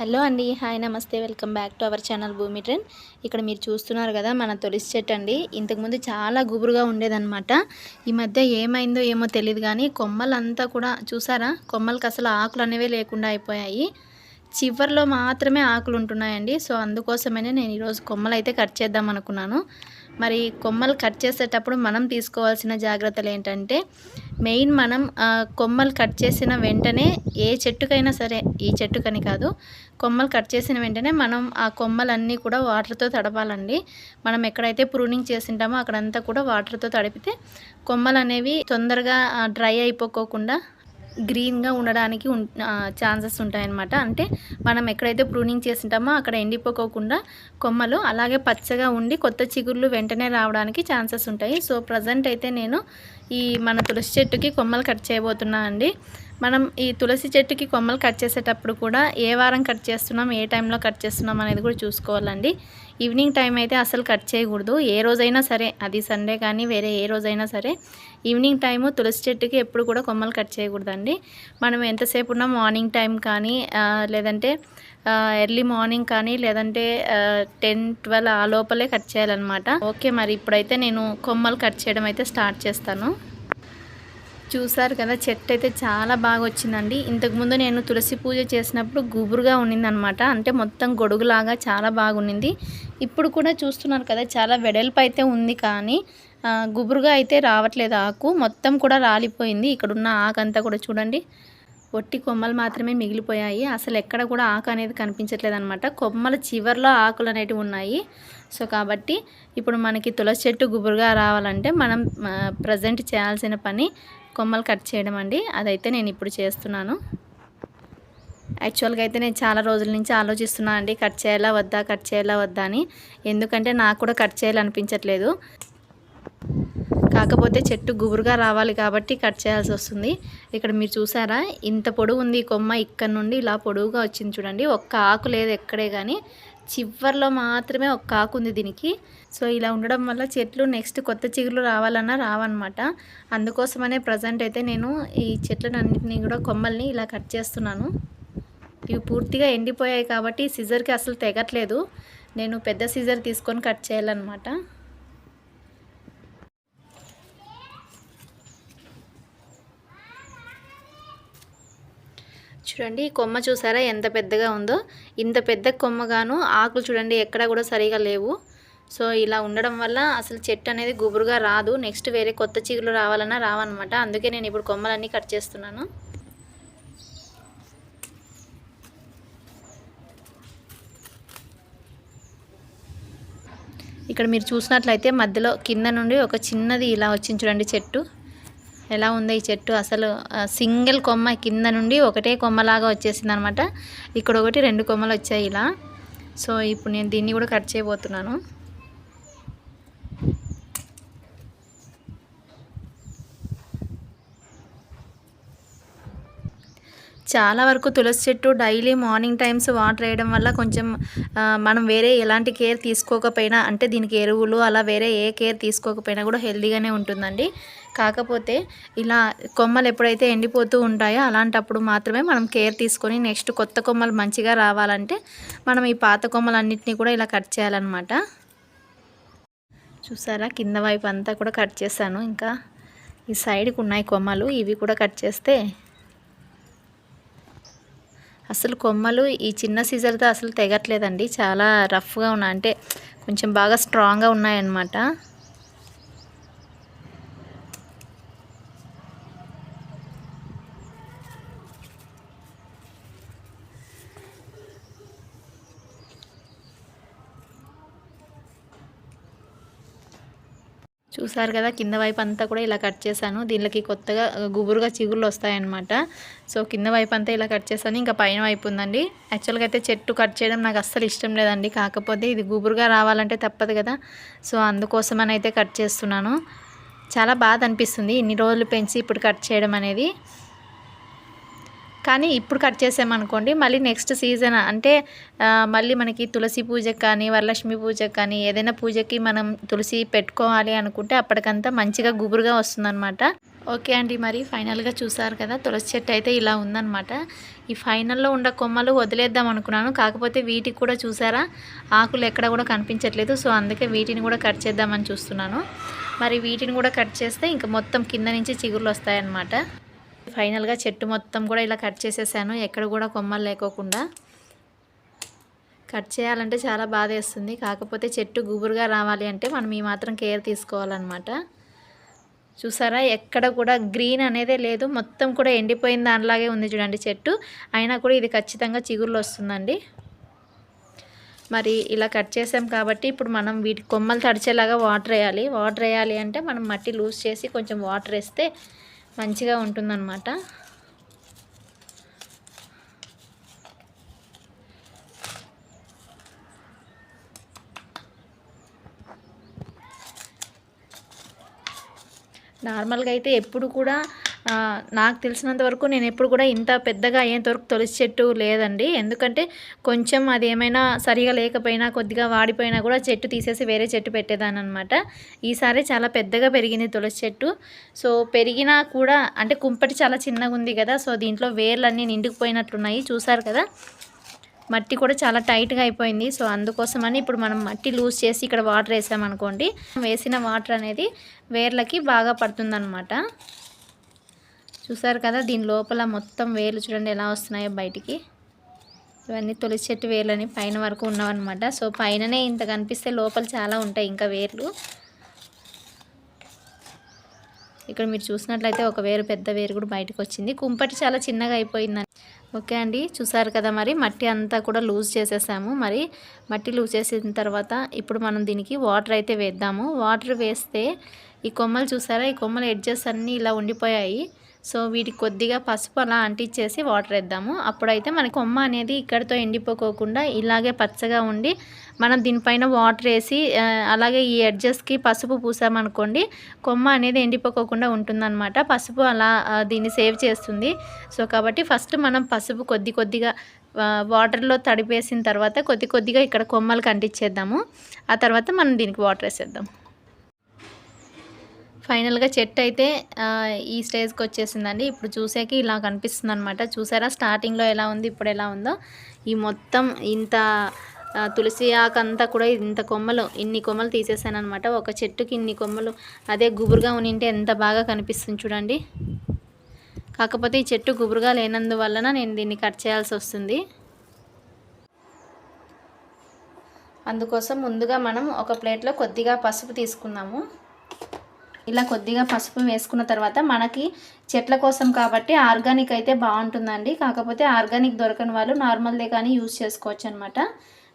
Hello అండి hi నమస్తే welcome back to our channel Bhoomi trend. ఇక్కడ మీరు చూస్తున్నారు కదా మన తొలిసి చెట్టు అండి. ఇంతకుముందు చాలా గుబురుగా ఉండేదన్నమాట. ఈ మధ్య ఏమైందో ఏమో తెలియదు కానీ కొమ్మలంతా కూడా చూసారా? కొమ్మలకి అసలు ఆకులు అనేవే లేకుండా అయిపోయాయి. చివర్లో మాత్రమే ఆకులు ఉంటున్నాయండి. సో అందుకోసమనే నేను ఈరోజు కొమ్మలు అయితే కట్ చేద్దాం అనుకున్నాను. మరి కొమ్మలు కట్ చేసేటప్పుడు మనం తీసుకోవాల్సిన జాగ్రత్తలు ఏంటంటే మెయిన్ మనం కొమ్మలు కట్ చేసిన వెంటనే ఏ చెట్టుకైనా సరే ఈ చెట్టుకని కాదు కొమ్మలు కట్ చేసిన వెంటనే మనం ఆ కొమ్మలన్నీ కూడా వాటర్తో తడపాలండి. మనం ఎక్కడైతే ప్రూనింగ్ చేసింటామో అక్కడంతా కూడా వాటర్తో తడిపితే కొమ్మలు అనేవి తొందరగా డ్రై అయిపోకోకుండా గ్రీన్గా ఉండడానికి ఛాన్సెస్ ఉంటాయన్నమాట. అంటే మనం ఎక్కడైతే ప్రూనింగ్ చేసింటామో అక్కడ ఎండిపోకోకుండా కొమ్మలు అలాగే పచ్చగా ఉండి కొత్త చిగుళ్ళు వెంటనే రావడానికి ఛాన్సెస్ ఉంటాయి. సో ప్రజెంట్ అయితే నేను ఈ మన తులసి చెట్టుకి కొమ్మలు కట్ చేయబోతున్నా అండి. మనం ఈ తులసి చెట్టుకి కొమ్మలు కట్ చేసేటప్పుడు కూడా ఏ వారం కట్ చేస్తున్నాం ఏ టైంలో కట్ చేస్తున్నాం అనేది కూడా చూసుకోవాలండి. ఈవినింగ్ టైం అయితే అసలు కట్ చేయకూడదు. ఏ రోజైనా సరే అది సండే కానీ వేరే ఏ రోజైనా సరే ఈవినింగ్ టైము తులసి చెట్టుకి ఎప్పుడు కూడా కొమ్మలు కట్ చేయకూడదండి. మనం ఎంతసేపు ఉన్నా మార్నింగ్ టైం కానీ లేదంటే ఎర్లీ మార్నింగ్ కానీ లేదంటే టెన్ ట్వెల్వ్ ఆ లోపలే కట్ చేయాలన్నమాట. ఓకే మరి ఇప్పుడైతే నేను కొమ్మలు కట్ చేయడం అయితే స్టార్ట్ చేస్తాను. చూసారు కదా చెట్టు అయితే చాలా బాగా వచ్చిందండి ఇంతకుముందు నేను తులసి పూజ చేసినప్పుడు గుబురుగా ఉన్నిందనమాట అంటే మొత్తం గొడుగులాగా చాలా బాగుండింది. ఇప్పుడు కూడా చూస్తున్నారు కదా చాలా వెడల్పు అయితే ఉంది కానీ గుబురుగా అయితే రావట్లేదు ఆకు. మొత్తం కూడా రాలిపోయింది. ఇక్కడ ఉన్న ఆకు అంతా కూడా చూడండి. ఒట్టి కొమ్మలు మాత్రమే మిగిలిపోయాయి. అసలు ఎక్కడ కూడా ఆకు అనేది కనిపించట్లేదు అనమాట కొమ్మల చివర్లో ఆకులు అనేటివి ఉన్నాయి. సో కాబట్టి ఇప్పుడు మనకి తులసి చెట్టు గుబురుగా రావాలంటే మనం ప్రజెంట్ చేయాల్సిన పని కొమ్మలు కట్ చేయడం అండి. అదైతే నేను ఇప్పుడు చేస్తున్నాను. యాక్చువల్గా అయితే నేను చాలా రోజుల నుంచి ఆలోచిస్తున్నాను అండి కట్ చేయాలా వద్దా కట్ చేయాలా వద్దా అని. ఎందుకంటే నాకు కూడా కట్ చేయాలనిపించట్లేదు. కాకపోతే చెట్టు గుబురుగా రావాలి కాబట్టి కట్ చేయాల్సి వస్తుంది. ఇక్కడ మీరు చూసారా? ఇంత పొడుగు ఉంది ఈ కొమ్మ ఇక్కడ నుండి ఇలా పొడవుగా వచ్చింది చూడండి. ఒక్క ఆకు లేదు ఎక్కడే కానీ. చివర్లో మాత్రమే ఒక్క ఆకు ఉంది దీనికి. సో ఇలా ఉండడం వల్ల చెట్లు నెక్స్ట్ కొత్త చిగురు రావాలన్నా రావన్నమాట. అందుకోసమనే ప్రజెంట్ అయితే నేను ఈ చెట్లన్నింటినీ కూడా కొమ్మల్ని ఇలా కట్ చేస్తున్నాను. ఇవి పూర్తిగా ఎండిపోయాయి కాబట్టి సిజర్కి అసలు తెగట్లేదు. నేను పెద్ద సిజర్ తీసుకొని కట్ చేయాలన్నమాట. చూడండి ఈ కొమ్మ చూసారా ఎంత పెద్దగా ఉందో? ఇంత పెద్ద కొమ్మగాను ఆకులు చూడండి ఎక్కడా కూడా సరిగా లేవు. సో ఇలా ఉండడం వల్ల అసలు చెట్టు అనేది గుబురుగా రాదు. నెక్స్ట్ వేరే కొత్త చిగులు రావాలన్నా రావన్నమాట. అందుకే నేను ఇప్పుడు కొమ్మలన్నీ కట్ చేస్తున్నాను. ఇక్కడ మీరు చూసినట్లయితే మధ్యలో కింద నుండి ఒక చిన్నది ఇలా వచ్చింది చూడండి చెట్టు. ఎలా ఉంది ఈ చెట్టు? అసలు సింగిల్ కొమ్మ కింద నుండి ఒకటే కొమ్మలాగా వచ్చేసింది అనమాట ఇక్కడ ఒకటి రెండు కొమ్మలు వచ్చాయి ఇలా. సో ఇప్పుడు నేను దీన్ని కూడా కట్ చేయబోతున్నాను. చాలా వరకు తులసి చెట్టు డైలీ మార్నింగ్ టైమ్స్ వాటర్ వేయడం వల్ల కొంచెం మనం వేరే ఎలాంటి కేర్ తీసుకోకపోయినా అంటే దీనికి ఎరువులు అలా వేరే ఏ కేర్ తీసుకోకపోయినా కూడా హెల్దీగానే ఉంటుందండి. కాకపోతే ఇలా కొమ్మలు ఎప్పుడైతే ఎండిపోతూ ఉంటాయో అలాంటప్పుడు మాత్రమే మనం కేర్ తీసుకొని నెక్స్ట్ కొత్త కొమ్మలు మంచిగా రావాలంటే మనం ఈ పాత కొమ్మలన్నింటినీ కూడా ఇలా కట్ చేయాలన్నమాట. చూసారా? కింద వైపు అంతా కూడా కట్ చేశాను. ఇంకా ఈ సైడ్కి ఉన్నాయి కొమ్మలు. ఇవి కూడా కట్ చేస్తే అసలు కొమ్మలు ఈ చిన్న సీజర్తో అసలు తెగట్లేదండి. చాలా రఫ్గా ఉన్నాయి అంటే కొంచెం బాగా స్ట్రాంగ్గా ఉన్నాయన్నమాట. చూసారు కదా కింద వైపు అంతా కూడా ఇలా కట్ చేశాను. దీనికి కొత్తగా గుబురుగా చిగుర్లు వస్తాయన్నమాట. సో కింద వైపు అంతా ఇలా కట్ చేశాను. ఇంకా పైన వైపు ఉందండి. యాక్చువల్గా అయితే చెట్టు కట్ చేయడం నాకు అస్సలు ఇష్టం లేదండి. కాకపోతే ఇది గుబురుగా రావాలంటే తప్పదు కదా. సో అందుకోసమని అయితే కట్ చేస్తున్నాను. చాలా బాధ అనిపిస్తుంది. ఇన్ని రోజులు పెంచి ఇప్పుడు కట్ చేయడం అనేది. కానీ ఇప్పుడు కట్ చేసామనుకోండి మళ్ళీ నెక్స్ట్ సీజన్ అంటే మళ్ళీ మనకి తులసి పూజకు కానీ వరలక్ష్మి పూజకు కానీ ఏదైనా పూజకి మనం తులసి పెట్టుకోవాలి అనుకుంటే అప్పటికంతా మంచిగా గుబురుగా వస్తుందన్నమాట. ఓకే అండి మరి ఫైనల్గా చూసారు కదా తులసి చెట్టు అయితే ఇలా ఉందన్నమాట. ఈ ఫైనల్లో ఉన్న కొమ్మలు వదిలేద్దాం అనుకున్నాను కాకపోతే వీటికి కూడా చూసారా ఆకులు ఎక్కడ కూడా కనిపించట్లేదు సో అందుకే వీటిని కూడా కట్ చేద్దామని చూస్తున్నాను. మరి వీటిని కూడా కట్ చేస్తే ఇంకా మొత్తం కింద నుంచి చిగుర్లు వస్తాయన్నమాట. ఫైనల్గా చెట్టు మొత్తం కూడా ఇలా కట్ చేసేసాను. ఎక్కడ కూడా కొమ్మలు లేకోకుండా. కట్ చేయాలంటే చాలా బాధ వేస్తుంది. కాకపోతే చెట్టు గుబురుగా రావాలి అంటే మనం ఈ మాత్రం కేర్ తీసుకోవాలన్నమాట. చూసారా? ఎక్కడ కూడా గ్రీన్ అనేదే లేదు. మొత్తం కూడా ఎండిపోయిన దానిలాగే ఉంది చూడండి చెట్టు. అయినా కూడా ఇది ఖచ్చితంగా చిగుర్లు వస్తుందండి. మరి ఇలా కట్ చేసాం కాబట్టి ఇప్పుడు మనం వీటి కొమ్మలు తడిచేలాగా వాటర్ వేయాలి. వాటర్ వేయాలి అంటే మనం మట్టి లూజ్ చేసి కొంచెం వాటర్ వేస్తే మంచిగా ఉంటుందన్నమాట. నార్మల్గా అయితే ఎప్పుడు కూడా నాకు తెలిసినంత వరకు నేను ఎప్పుడు కూడా ఇంత పెద్దగా అయ్యేంత వరకు తులసి చెట్టు లేదండి. ఎందుకంటే కొంచెం అది ఏమైనా సరిగా లేకపోయినా కొద్దిగా వాడిపోయినా కూడా చెట్టు తీసేసి వేరే చెట్టు పెట్టేదాన్ని అనమాట ఈసారి చాలా పెద్దగా పెరిగింది తులసి చెట్టు. సో పెరిగినా కూడా అంటే కుంపటి చాలా చిన్నగా ఉంది కదా సో దీంట్లో వేర్లన్నీ నిండుకుపోయినట్లున్నాయి చూసారు కదా? మట్టి కూడా చాలా టైట్గా అయిపోయింది. సో అందుకోసమని ఇప్పుడు మనం మట్టి లూజ్ చేసి ఇక్కడ వాటర్ వేసామనుకోండి వేసిన వాటర్ అనేది వేర్లకి బాగా పడుతుందన్నమాట. చూసారు కదా దీని లోపల మొత్తం వేర్లు చూడండి ఎలా వస్తున్నాయో బయటికి. ఇవన్నీ తులసి చెట్టు వేర్లని పైన వరకు ఉన్నావన్నమాట. సో పైననే ఇంత కనిపిస్తే లోపల చాలా ఉంటాయి ఇంకా వేర్లు. ఇక్కడ మీరు చూసినట్లయితే ఒక వేరు పెద్ద వేరు కూడా బయటకు వచ్చింది కుంపటి చాలా చిన్నగా అయిపోయిందని. ఓకే అండి చూసారు కదా మరి. మట్టి అంతా కూడా లూజ్ చేసేసాము. మరి మట్టి లూజ్ చేసిన తర్వాత ఇప్పుడు మనం దీనికి వాటర్ అయితే వేద్దాము. వాటర్ వేస్తే ఈ కొమ్మలు చూసారా? ఈ కొమ్మలు ఎడ్జెస్ అన్నీ ఇలా ఉండిపోయాయి. సో వీటికి కొద్దిగా పసుపు అలా అంటించేసి వాటర్ వేద్దాము. అప్పుడైతే మన కొమ్మ అనేది ఇక్కడితో ఎండిపోకోకుండా ఇలాగే పచ్చగా ఉండి మనం దీనిపైన వాటర్ వేసి అలాగే ఈ ఎడ్జెస్కి పసుపు పూసామనుకోండి కొమ్మ అనేది ఎండిపోకోకుండా ఉంటుందన్నమాట. పసుపు అలా దీన్ని సేవ్ చేస్తుంది. సో కాబట్టి ఫస్ట్ మనం పసుపు కొద్ది కొద్దిగా వాటర్లో తడిపేసిన తర్వాత కొద్ది కొద్దిగా ఇక్కడ కొమ్మలు కంటించేద్దాము ఆ తర్వాత మనం దీనికి వాటర్ వేసేద్దాం ఫైనల్గా చెట్టు అయితే ఈ స్టేజ్కి వచ్చేసిందండి. ఇప్పుడు చూసాక ఇలా కనిపిస్తుంది అనమాట చూసారా? స్టార్టింగ్లో ఎలా ఉంది? ఇప్పుడు ఎలా ఉందో. ఈ మొత్తం ఇంత తులసి ఆకంతా కూడా ఇంత కొమ్మలు ఇన్ని కొమ్మలు తీసేసాను అనమాట ఒక చెట్టుకి ఇన్ని కొమ్మలు అదే గుబురుగా ఉనింటే ఎంత బాగా కనిపిస్తుంది చూడండి. కాకపోతే ఈ చెట్టు గుబురుగా లేనందువలన నేను దీన్ని కట్ చేయాల్సి వస్తుంది. అందుకోసం ముందుగా మనం ఒక ప్లేట్లో కొద్దిగా పసుపు తీసుకుందాము. ఇలా కొద్దిగా పసుపు వేసుకున్న తర్వాత మనకి చెట్ల కోసం కాబట్టి ఆర్గానిక్ అయితే బాగుంటుందండి. కాకపోతే ఆర్గానిక్ దొరకని వాళ్ళు నార్మల్దే కానీ యూజ్ చేసుకోవచ్చు అనమాట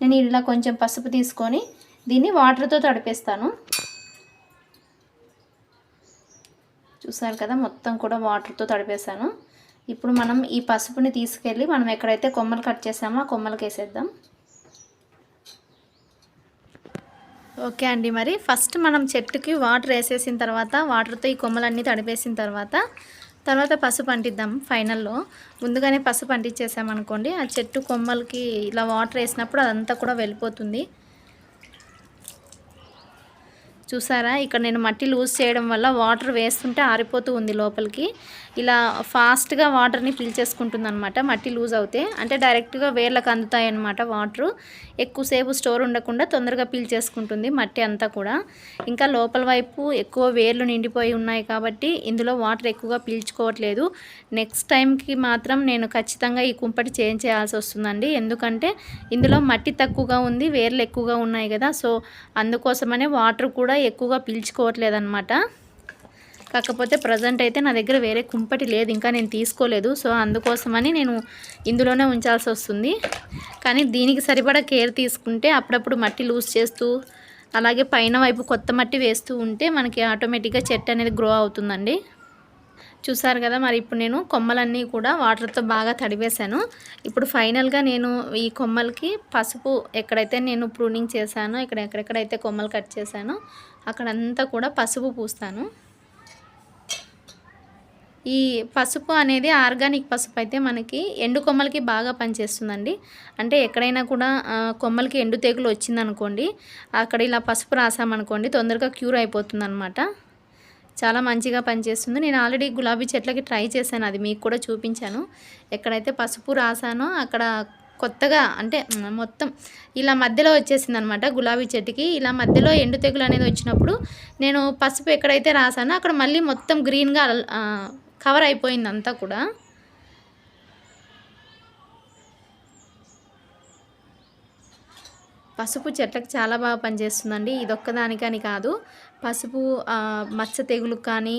నేను ఇలా కొంచెం పసుపు తీసుకొని దీన్ని వాటర్తో తడిపేస్తాను. చూసారు కదా మొత్తం కూడా వాటర్తో తడిపేసాను ఇప్పుడు మనం ఈ పసుపుని తీసుకెళ్ళి మనం ఎక్కడైతే కొమ్మలు కట్ చేసామో ఆ కొమ్మలకి వేసేద్దాం ఓకే అండి. మరి ఫస్ట్ మనం చెట్టుకి వాటర్ వేసేసిన తర్వాత వాటర్తో ఈ కొమ్మలన్నీ తడిపేసిన తర్వాత తర్వాత పసుపు అంటిద్దాం ఫైనల్లో. ముందుగానే పసుపు అంటించేసామనుకోండి ఆ చెట్టు కొమ్మలకి ఇలా వాటర్ వేసినప్పుడు అదంతా కూడా వెళ్ళిపోతుంది. చూసారా? ఇక్కడ నేను మట్టి లూజ్ చేయడం వల్ల వాటర్ వేస్తుంటే ఆరిపోతూ ఉంది లోపలికి. ఇలా ఫాస్ట్గా వాటర్ని ఫిల్ అనమాట మట్టి లూజ్ అవుతే. అంటే డైరెక్ట్గా వేర్లకు అందుతాయి అనమాట వాటరు. ఎక్కువసేపు స్టోర్ ఉండకుండా తొందరగా పీల్చేసుకుంటుంది మట్టి అంతా కూడా. ఇంకా లోపల వైపు ఎక్కువ వేర్లు నిండిపోయి ఉన్నాయి కాబట్టి ఇందులో వాటర్ ఎక్కువగా పీల్చుకోవట్లేదు. నెక్స్ట్ టైంకి మాత్రం నేను ఖచ్చితంగా ఈ కుంపటి చేంజ్ చేయాల్సి వస్తుందండి. ఎందుకంటే ఇందులో మట్టి తక్కువగా ఉంది వేర్లు ఎక్కువగా ఉన్నాయి కదా. సో అందుకోసమనే వాటర్ కూడా ఎక్కువగా పీల్చుకోవట్లేదు అనమాట కాకపోతే ప్రజెంట్ అయితే నా దగ్గర వేరే కుంపటి లేదు ఇంకా నేను తీసుకోలేదు. సో అందుకోసమని నేను ఇందులోనే ఉంచాల్సి వస్తుంది. కానీ దీనికి సరిపడా కేర్ తీసుకుంటే అప్పుడప్పుడు మట్టి లూజ్ చేస్తూ అలాగే పైన వైపు కొత్త మట్టి వేస్తూ ఉంటే మనకి ఆటోమేటిక్గా చెట్టు అనేది గ్రో అవుతుందండి. చూసారు కదా మరి ఇప్పుడు నేను కొమ్మలన్నీ కూడా వాటర్తో బాగా తడివేశాను ఇప్పుడు ఫైనల్గా నేను ఈ కొమ్మలకి పసుపు ఎక్కడైతే నేను ప్రూనింగ్ చేశానో ఇక్కడ ఎక్కడెక్కడైతే కొమ్మలు కట్ చేశానో అక్కడంతా కూడా పసుపు పూస్తాను. ఈ పసుపు అనేది ఆర్గానిక్ పసుపు అయితే మనకి ఎండు కొమ్మలకి బాగా పనిచేస్తుందండి. అంటే ఎక్కడైనా కూడా కొమ్మలకి ఎండు తెగులు వచ్చిందనుకోండి అక్కడ ఇలా పసుపు రాసామనుకోండి తొందరగా క్యూర్ అయిపోతుంది అనమాట చాలా మంచిగా పనిచేస్తుంది. నేను ఆల్రెడీ గులాబీ చెట్లకి ట్రై చేశాను. అది మీకు కూడా చూపించాను. ఎక్కడైతే పసుపు రాసానో అక్కడ కొత్తగా అంటే మొత్తం ఇలా మధ్యలో వచ్చేసింది అనమాట గులాబీ చెట్టుకి. ఇలా మధ్యలో ఎండు తెగులు అనేది వచ్చినప్పుడు నేను పసుపు ఎక్కడైతే రాసానో అక్కడ మళ్ళీ మొత్తం గ్రీన్గా కవర్ అయిపోయింది అంతా కూడా. పసుపు చెట్లకు చాలా బాగా పనిచేస్తుందండి. ఇదొక్కదానికని కాదు. పసుపు మచ్చ తెగులు కానీ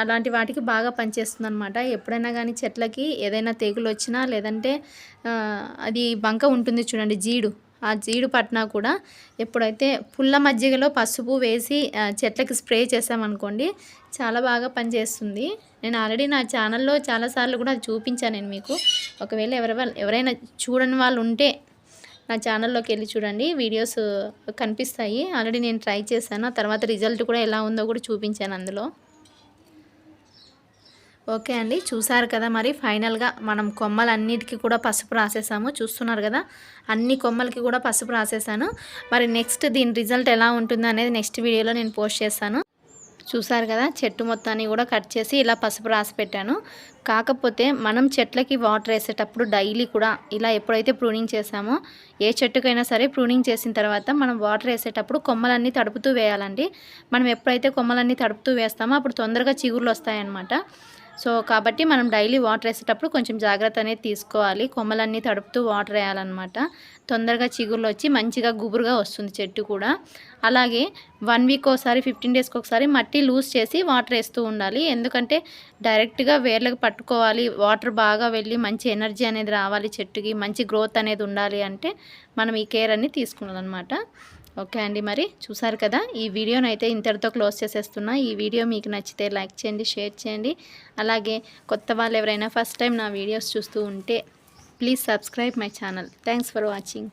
అలాంటి వాటికి బాగా పనిచేస్తుంది అనమాట ఎప్పుడైనా కానీ చెట్లకి ఏదైనా తెగులు వచ్చినా లేదంటే అది బంక ఉంటుంది చూడండి జీడు. ఆ జీడు పట్టినా కూడా ఎప్పుడైతే పుల్ల మజ్జిగలో పసుపు వేసి చెట్లకి స్ప్రే చేసామనుకోండి చాలా బాగా పనిచేస్తుంది. నేను ఆల్రెడీ నా ఛానల్లో చాలాసార్లు కూడా అది చూపించాను నేను మీకు. ఒకవేళ ఎవరి ఎవరైనా చూడని వాళ్ళు ఉంటే నా ఛానల్లోకి వెళ్ళి చూడండి. వీడియోస్ కనిపిస్తాయి. ఆల్రెడీ నేను ట్రై చేశాను. ఆ తర్వాత రిజల్ట్ కూడా ఎలా ఉందో కూడా చూపించాను అందులో. ఓకే అండి. చూసారు కదా మరి ఫైనల్గా మనం కొమ్మలన్నిటికీ కూడా పసుపు రాసేసాము. చూస్తున్నారు కదా? అన్ని కొమ్మలకి కూడా పసుపు రాసేసాను. మరి నెక్స్ట్ దీని రిజల్ట్ ఎలా ఉంటుందో అనేది నెక్స్ట్ వీడియోలో నేను పోస్ట్ చేస్తాను. చూసారు కదా చెట్టు మొత్తాన్ని కూడా కట్ చేసి ఇలా పసుపు రాసి పెట్టాను. కాకపోతే మనం చెట్లకి వాటర్ వేసేటప్పుడు డైలీ కూడా ఇలా ఎప్పుడైతే ప్రూనింగ్ చేసామో ఏ చెట్టుకైనా సరే ప్రూనింగ్ చేసిన తర్వాత మనం వాటర్ వేసేటప్పుడు కొమ్మలన్నీ తడుపుతూ వేయాలండి. మనం ఎప్పుడైతే కొమ్మలన్నీ తడుపుతూ వేస్తామో అప్పుడు తొందరగా చిగుర్లు వస్తాయన్నమాట. సో కాబట్టి మనం డైలీ వాటర్ వేసేటప్పుడు కొంచెం జాగ్రత్త అనేది తీసుకోవాలి. కొమ్మలన్నీ తడుపుతూ వాటర్ వేయాలన్నమాట. తొందరగా చిగుర్లు వచ్చి మంచిగా గుబురుగా వస్తుంది చెట్టు కూడా. అలాగే వన్ వీక్ ఒకసారి ఫిఫ్టీన్ డేస్కి ఒకసారి మట్టి లూజ్ చేసి వాటర్ వేస్తూ ఉండాలి. ఎందుకంటే డైరెక్ట్గా వేర్లకు పట్టుకోవాలి. వాటర్ బాగా వెళ్ళి మంచి ఎనర్జీ అనేది రావాలి చెట్టుకి మంచి గ్రోత్ అనేది ఉండాలి అంటే మనం ఈ కేర్ అన్ని తీసుకున్నాలన్నమాట ఓకే అండి మరి చూసారు కదా? ఈ వీడియోనైతే అయితే ఇంతటితో క్లోజ్ చేసేస్తున్నా. ఈ వీడియో మీకు నచ్చితే లైక్ చేయండి షేర్ చేయండి. అలాగే కొత్త వాళ్ళు ఎవరైనా ఫస్ట్ టైం నా వీడియోస్ చూస్తూ ఉంటే Please subscribe my channel. Thanks for watching.